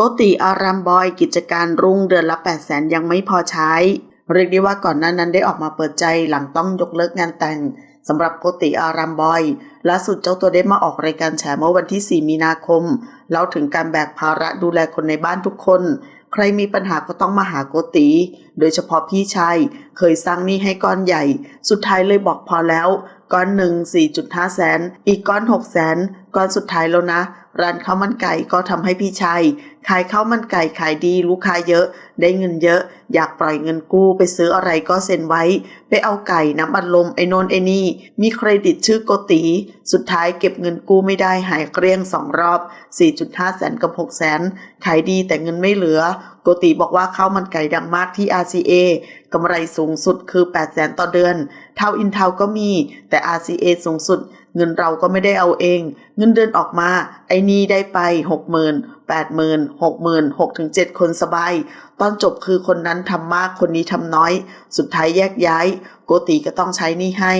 โกติอารามบอยกิจการรุ่งเดือนละ 8 0 0แสนยังไม่พอใช้ เรียกได้ว่าก่อนหน้านั้นได้ออกมาเปิดใจหลังต้องยกเลิกงานแต่งสำหรับโกติอารามบอยล่าสุดเจ้าตัวได้มาออกรายการแฉเมื่อวันที่ 4 มีนาคมเล่าถึงการแบกภาระดูแลคนในบ้านทุกคน ใครมีปัญหาก็ต้องมาหาโกติ โดยเฉพาะพี่ชายเคยสร้างหนี้ให้ก้อนใหญ่ สุดท้ายเลยบอกพอแล้ว ก้อนหนึ่ง4.5 แสน อีกก้อน 6 แสน ก้อนสุดท้ายแล้วนะ ร้านข้าวมันไก่ก็ทำให้พี่ชายขายข้าวมันไก่ขายดีลูกค้าเยอะ ได้เงินเยอะ อยากปล่อยเงินกู้ไปซื้ออะไรก็เซ็นไว้ ไปเอาไก่น้ำอัดลมไอ้โนนไอ้นี่ มีเครดิตชื่อโกติสุดท้ายเก็บเงินกู้ไม่ได้หายเกลี้ยงสองรอบ 4.5 แสนกับ 6 แสน ขายดีแต่เงินไม่เหลือ โกติบอกว่าข้าวมันไก่ดังมากที่ RCA กำไรสูงสุดคือ 8 แสนต่อเดือน เท่าอินเทาก็มี แต่ RCA สูงสุดเงินเราก็ไม่ได้เอาเอง เงินเดือนออกมา ไอ้นี่ได้ไปหกหมื่นแปดหมื่นหกหมื่นหกถึงเจ็ดคนสบาย ตอนจบคือคนนั้นทำมากคนนี้ทำน้อย สุดท้ายแยกย้าย โกติก็ต้องใช้หนี่ให้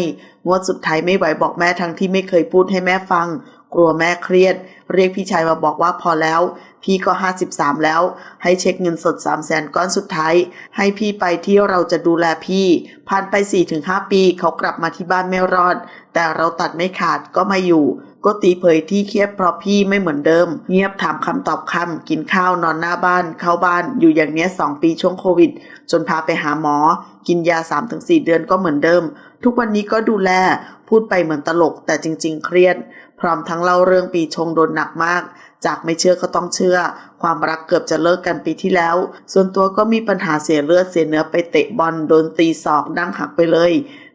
งวดสุดท้ายไม่ไหวบอกแม่ทั้งที่ไม่เคยพูดให้แม่ฟัง กลัวแม่เครียด เรียกพี่ชายมาบอกว่าพอแล้ว พี่ก็ 53 แล้ว ให้เช็คเงินสด 3 0 0แสนก้อนสุดท้าย ให้พี่ไปที่เราจะดูแลพี่ ผ่านไป 4-5 ปีเขากลับมาที่บ้านไม่รอด แต่เราตัดไม่ขาดก็มาอยู่ก็ตีเผยที่เครียดเพราะพี่ไม่เหมือนเดิม เงียบถามคำตอบคำกินข้าวนอนหน้าบ้าน เข้าบ้านอยู่อย่างเนี้ย2ปีช่วงโควิด จนพาไปหาหมอ กินยา 3-4 เดือนก็เหมือนเดิม ทุกวันนี้ก็ดูแล พูดไปเหมือนตลกแต่จริง ๆ เครียด พร้อมทั้งเล่าเรื่องปีชงโดนหนักมาก จากไม่เชื่อก็ต้องเชื่อ ความรักเกือบจะเลิกกันปีที่แล้ว ส่วนตัวก็มีปัญหาเสียเลือดเสียเนื้อไปเตะบอลโดนตีศอกดั้งหักไปเลย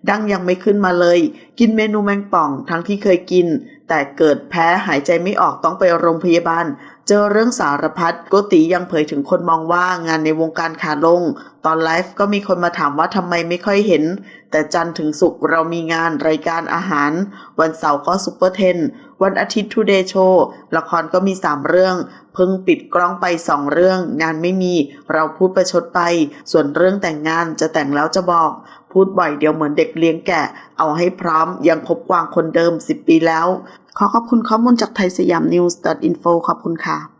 ดั้งยังไม่ขึ้นมาเลย กินเมนูแมงป่องทั้งที่เคยกิน แต่เกิดแพ้หายใจไม่ออกต้องไปโรงพยาบาล เจอเรื่องสารพัดโกติยังเผยถึงคนมองว่างานในวงการขาลง ตอนไลฟ์ก็มีคนมาถามว่าทำไมไม่ค่อยเห็น แต่จันถึงศุกเรามีงานรายการอาหาร วันเสาร์ก็ซุปเปอร์เทนวันอาทิตย์ทูเดย์โชว์ละครก็มี 3 เรื่อง เพิ่งปิดกล้องไป 2 เรื่อง งานไม่มี เราพูดประชดไป ส่วนเรื่องแต่งงานจะแต่งแล้วจะบอก พูดบ่อยเดียวเหมือนเด็กเลี้ยงแกะ เอาให้พร้อมยังคบกวางคนเดิม 10 ปีแล้ว ขอขอบคุณข้อมูลจากไทยสยามนิวส์ .info ขอบคุณค่ะ